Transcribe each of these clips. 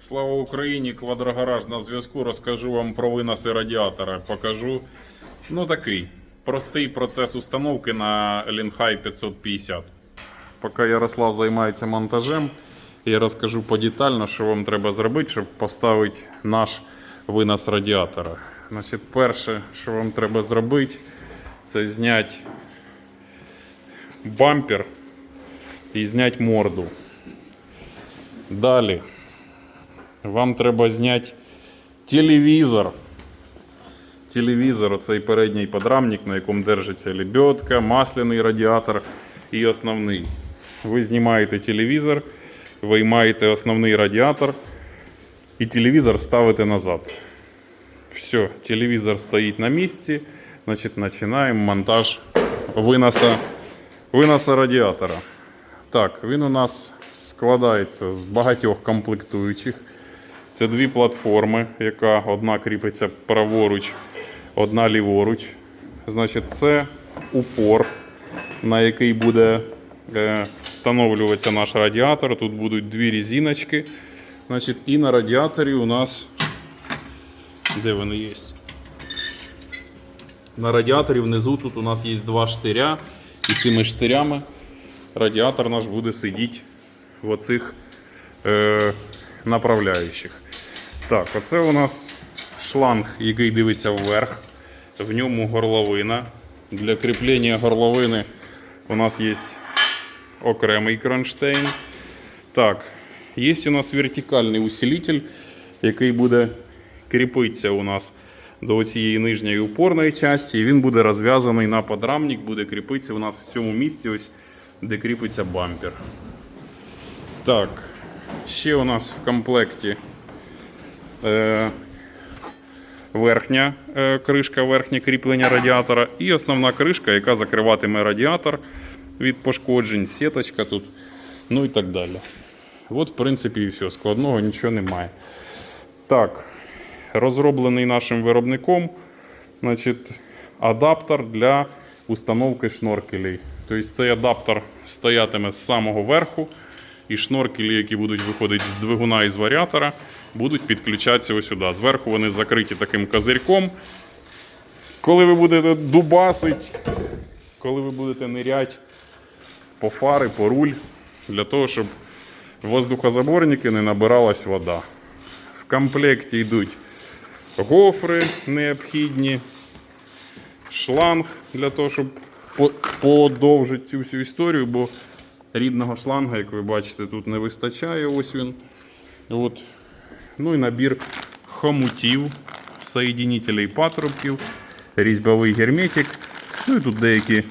Слава Україні! Квадрогараж на зв'язку. Розкажу вам про виноси радіатора. Покажу ну такий простий процес установки на Лінхай 550. Поки Ярослав займається монтажем, я розкажу подетально, що вам треба зробити, щоб поставити наш винос радіатора. Значить, перше, що вам треба зробити, це зняти бампер і зняти морду. Далі. Вам треба зняти телевізор. Телевізор цей передній подрамник, на якому держиться лебедка, масляний радіатор і основний. Ви знімаєте телевізор, виймаєте основний радіатор і телевізор ставите назад. Все, телевізор стоїть на місці. Значить, починаємо монтаж виноса, виноса радіатора. Так, він у нас складається з багатьох комплектуючих. Це дві платформи, яка одна кріпиться праворуч, одна ліворуч. Значить, це упор, на який буде е, встановлюватися наш радіатор. Тут будуть дві різиночки. Значить, і на радіаторі у нас. Де вони є? На радіаторі внизу тут у нас є два штиря, і цими штирями радіатор наш буде сидіти в оцих е, направляючих. Так, оце у нас шланг, який дивиться вверх. В ньому горловина. Для кріплення горловини у нас є окремий кронштейн. Так, є у нас вертикальний усилитель, який буде кріпитися у нас до цієї нижньої упорної частини. І він буде розв'язаний на подрамник, буде кріпитися у нас в цьому місці, ось, де кріпиться бампер. Так, ще у нас в комплекті верхня е, кришка, верхнє кріплення радіатора і основна кришка, яка закриватиме радіатор від пошкоджень, сіточка тут, ну і так далі. От, в принципі, і все. Складного нічого немає. Так, розроблений нашим виробником значить, адаптер для установки шноркелей. Тобто цей адаптер стоятиме з самого верху, і шноркелі, які будуть виходити з двигуна і з варіатора, будуть підключатися ось сюди. Зверху вони закриті таким козирьком. Коли ви будете дубасить, коли ви будете ниряти по фари, по руль, для того, щоб в воздухозаборники не набиралась вода. В комплекті йдуть гофри необхідні, шланг для того, щоб по- подовжити цю всю історію, бо рідного шланга, як ви бачите, тут не вистачає. Ось він. От. Ну і набір хомутів, соєдинителей патрубків, різьбовий герметик. Ну і тут деякі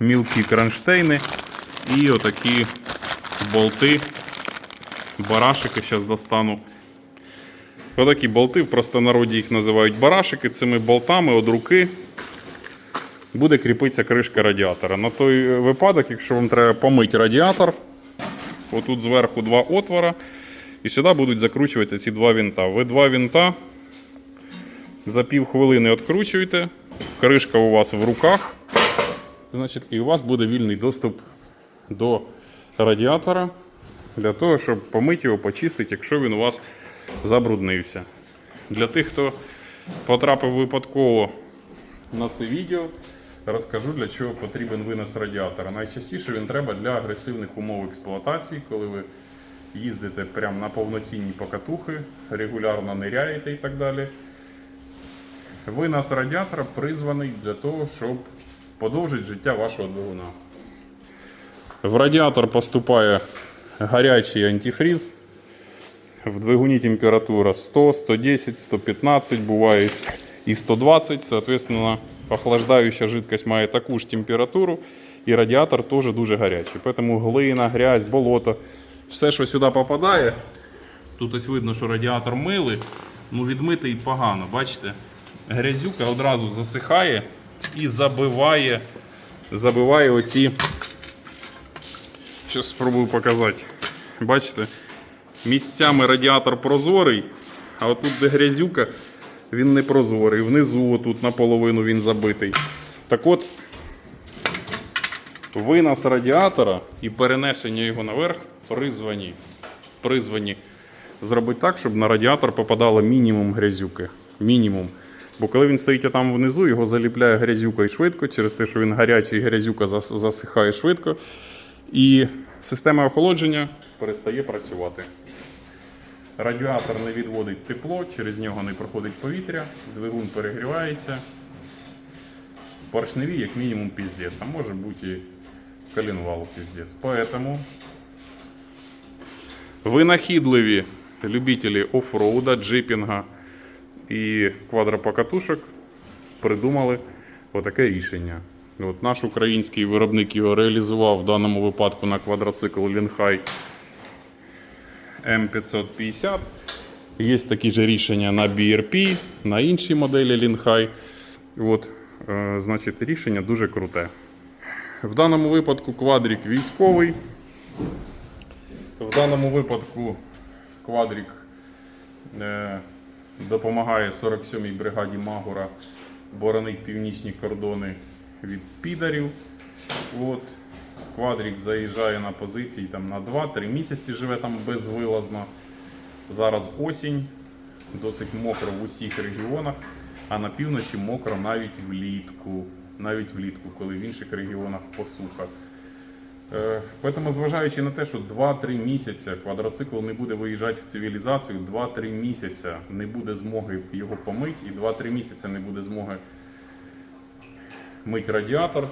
мілкі кронштейни і отакі болти, барашики. Зараз достану. Отакі болти, в простонароді їх називають барашики. Цими болтами від руки буде кріпитися кришка радіатора. На той випадок, якщо вам треба помити радіатор, отут зверху два отвора, і сюди будуть закручуватися ці два вінта. Ви два вінта за пів хвилини відкручуєте, кришка у вас в руках, значить, і у вас буде вільний доступ до радіатора для того, щоб помити його, почистити, якщо він у вас забруднився. Для тих, хто потрапив випадково на це відео, розкажу, для чого потрібен винос радіатора. Найчастіше він треба для агресивних умов експлуатації, коли ви їздите прямо на повноцінні покатухи, регулярно ниряєте і так далі. Винос радіатора призваний для того, щоб подовжити життя вашого двигуна. В радіатор поступає гарячий антифріз. В двигуні температура 100, 110, 115, буває і 120. Соответственно, охлаждаюча жидкость має таку ж температуру, і радіатор теж дуже гарячий. Тому глина, грязь, болото, все, що сюди попадає. Тут ось видно, що радіатор милий, ну відмитий погано. Бачите? Грязюка одразу засихає і забиває, забиває оці. Зараз спробую показати. Бачите? Місцями радіатор прозорий, а отут, де грязюка, він не прозорий. Внизу, отут наполовину він забитий. Так от, винос радіатора і перенесення його наверх призвані, призвані зробити так, щоб на радіатор попадало мінімум грязюки. Мінімум. Бо коли він стоїть там внизу, його заліпляє грязюкою швидко, через те, що він гарячий, грязюка засихає швидко. І система охолодження перестає працювати. Радіатор не відводить тепло, через нього не проходить повітря, двигун перегрівається. Поршневі, як мінімум, піздець, а може бути і коленвал піздець. Поэтому винахідливі любителі оффроуда, джипінга і квадропокатушок придумали отаке рішення. От наш український виробник його реалізував в даному випадку на квадроцикл Лінхай М550. Є такі ж рішення на BRP, на іншій моделі Лінхай. От, е, значить, рішення дуже круте. В даному випадку квадрік військовий. В даному випадку квадрік е, допомагає 47-й бригаді Магура боронить північні кордони від підарів. От. Квадрік заїжджає на позиції там, на 2-3 місяці, живе там безвилазно. Зараз осінь, досить мокро в усіх регіонах, а на півночі мокро навіть влітку. Навіть влітку, коли в інших регіонах посуха. Е, Тому, зважаючи на те, що 2-3 місяці квадроцикл не буде виїжджати в цивілізацію, 2-3 місяці не буде змоги його помити, і 2-3 місяці не буде змоги мити радіатор.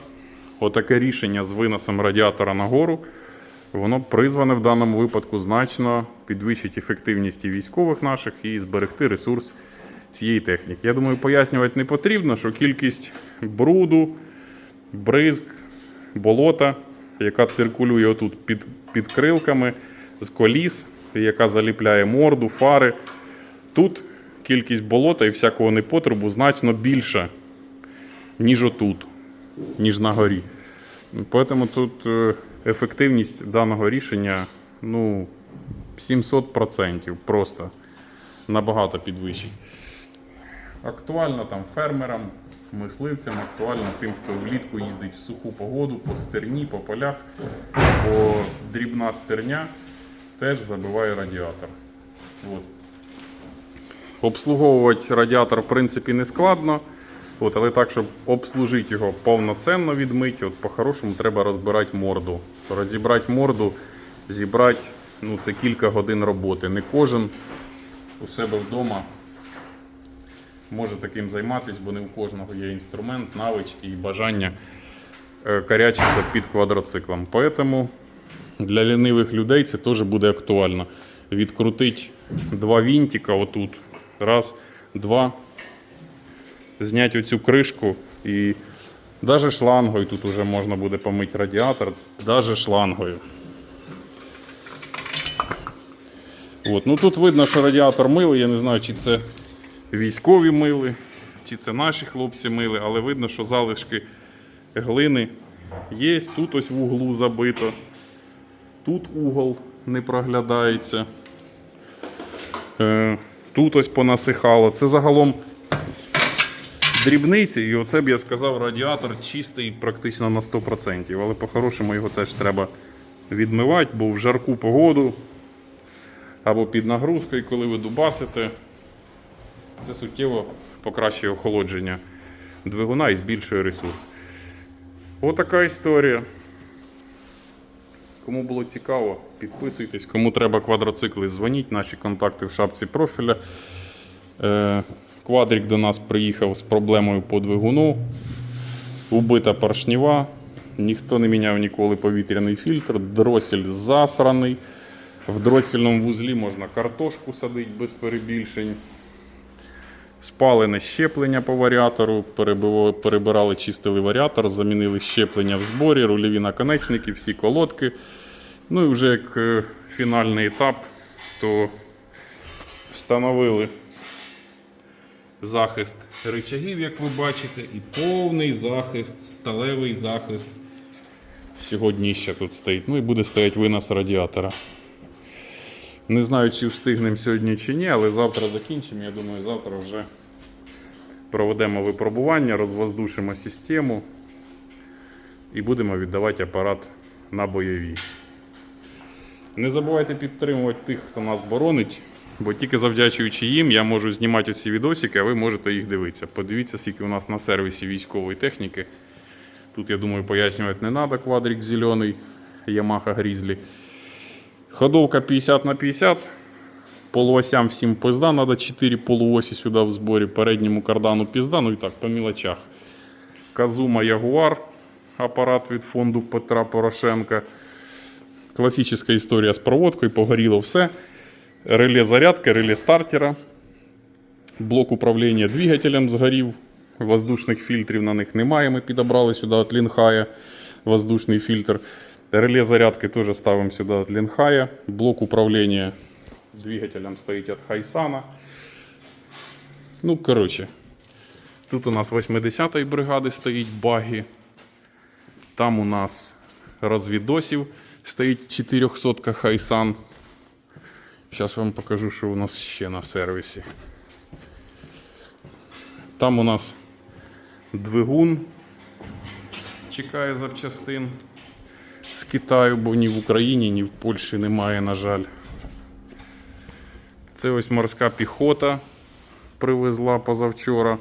Отаке рішення з виносом радіатора нагору, воно призване в даному випадку значно підвищити ефективність військових наших і зберегти ресурс цієї техніки. Я думаю, пояснювати не потрібно, що кількість бруду, бризк, болота, яка циркулює отут під, під крилками з коліс, яка заліпляє морду, фари. Тут кількість болота і всякого непотребу значно більша, ніж отут, ніж на горі. Тому тут е, ефективність даного рішення ну, 700% просто набагато підвищить. Актуально там фермерам, мисливцям, актуально тим, хто влітку їздить в суху погоду, по стерні, по полях, бо дрібна стерня теж забиває радіатор. От. Обслуговувати радіатор, в принципі, не складно. От, але так, щоб обслужити його повноцінно відмити, от по-хорошому треба розбирати морду. Розібрати морду, зібрати ну, це кілька годин роботи. Не кожен у себе вдома може таким займатися, бо не у кожного є інструмент, навички і бажання е, карячитися під квадроциклом. Поэтому для лінивих людей це теж буде актуально. Відкрутити два вінтика отут. Раз, два. Зняти оцю кришку і навіть шлангою тут вже можна буде помити радіатор, навіть шлангою. От. Ну тут видно, що радіатор милий, я не знаю, чи це військові мили, чи це наші хлопці мили, але видно, що залишки глини є. Тут ось в углу забито. Тут угол не проглядається. Е, Тут ось понасихало. Це загалом дрібниці, і оце б я сказав, радіатор чистий практично на 100%. Але по-хорошому його теж треба відмивати, бо в жарку погоду або під нагрузкою, коли ви дубасите, це суттєво покращує охолодження двигуна і збільшує ресурс. Отака історія. Кому було цікаво, підписуйтесь. Кому треба квадроцикли, дзвоніть. Наші контакти в шапці профіля. Квадрик до нас приїхав з проблемою по двигуну. Убита поршнева. Ніхто не міняв ніколи повітряний фільтр. Дросель засраний. В дросільному вузлі можна картошку садити без перебільшень. Спалене щеплення по варіатору, перебирали, чистили варіатор, замінили щеплення в зборі, рульові наконечники, всі колодки. Ну і вже як е, фінальний етап, то встановили захист рычагів, як ви бачите, і повний захист, сталевий захист. Сьогодні ще тут стоїть. Ну і буде стояти винос радіатора. Не знаю, чи встигнемо сьогодні чи ні, але завтра закінчимо. Я думаю, завтра вже проведемо випробування, розвоздушимо систему і будемо віддавати апарат на бойові. Не забувайте підтримувати тих, хто нас боронить. Бо тільки завдячуючи їм, я можу знімати ці відосики, а ви можете їх дивитися. Подивіться, скільки у нас на сервісі військової техніки. Тут, я думаю, пояснювати не треба. Квадрик зелений, Yamaha Grizzly. Ходовка 50 на 50. Полуосям всім пизда, треба 4 полуосі сюди в зборі, передньому кардану пізда, ну і так, по мілочах. Казума Ягуар, апарат від фонду Петра Порошенка. Класична історія з проводкою, погоріло все. Реле зарядки, реле стартера. Блок управління двигателем згорів. Воздушних фільтрів на них немає. Ми підобрали сюди від Лінхая воздушний фільтр. Реле зарядки теж ставимо сюди від Лінхая. Блок управління двигателем стоїть від Хайсана. Ну, коротше, тут у нас 80-ї бригади стоїть баги. Там у нас розвідосів стоїть 400 Хайсан. Зараз вам покажу, що у нас ще на сервісі. Там у нас двигун чекає запчастин з Китаю, бо ні в Україні, ні в Польщі немає, на жаль. Це ось морська піхота привезла позавчора.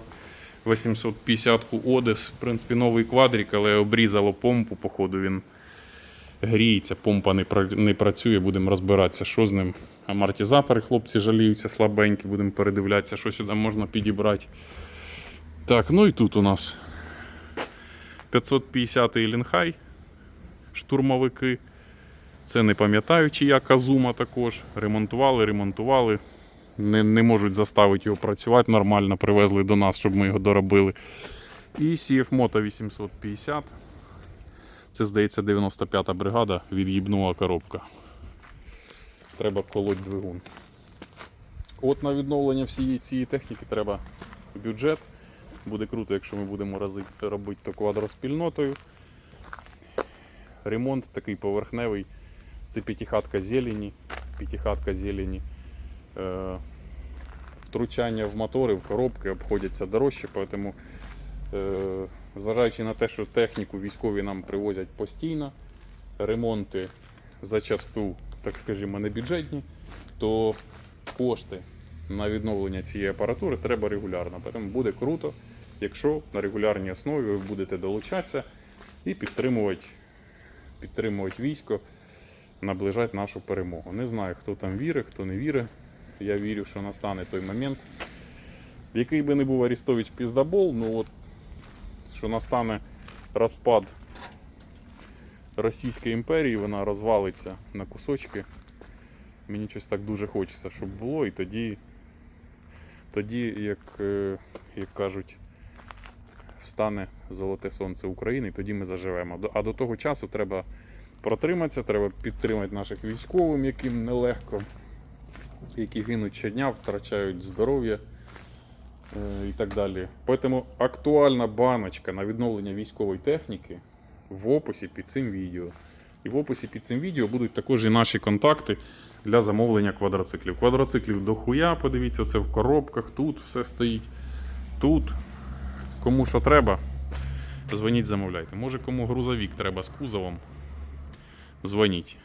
850-ку Одес. В принципі, новий квадрик, але обрізало помпу, походу він гріється, помпа не працює, будемо розбиратися, що з ним. Амортизатори хлопці жаліються слабенькі, будемо передивлятися, що сюди можна підібрати. Так, ну і тут у нас 550-й Лінхай, штурмовики. Це не пам'ятаю, чия Казума також. Ремонтували, ремонтували. Не, не можуть заставити його працювати нормально, привезли до нас, щоб ми його доробили. І CF Moto 850. Це, здається, 95-та бригада, від'їбнула коробка. Треба колоть двигун. От на відновлення всієї цієї техніки треба бюджет. Буде круто, якщо ми будемо робити то квадроспільнотою. Ремонт такий поверхневий. Це п'ятихатка зелені. П'ятихатка зелені. Е, втручання в мотори, в коробки обходяться дорожче, тому, е, зважаючи на те, що техніку військові нам привозять постійно, ремонти зачасту, так скажімо, не бюджетні, то кошти на відновлення цієї апаратури треба регулярно. Тому буде круто, якщо на регулярній основі ви будете долучатися і підтримувати, підтримувати військо, наближати нашу перемогу. Не знаю, хто там вірить, хто не вірить. Я вірю, що настане той момент, який би не був Арістович піздабол, ну от що настане розпад Російської імперії, вона розвалиться на кусочки. Мені щось так дуже хочеться, щоб було, і тоді, тоді як, е, як кажуть, встане золоте сонце України, і тоді ми заживемо. А до того часу треба протриматися, треба підтримати наших військових, яким нелегко які гинуть щодня, втрачають здоров'я е, і так далі. Тому актуальна баночка на відновлення військової техніки в описі під цим відео. І в описі під цим відео будуть також і наші контакти для замовлення квадроциклів. Квадроциклів дохуя, подивіться, це в коробках, тут все стоїть. Тут. Кому що треба, дзвоніть, замовляйте. Може, кому грузовік треба з кузовом, дзвоніть.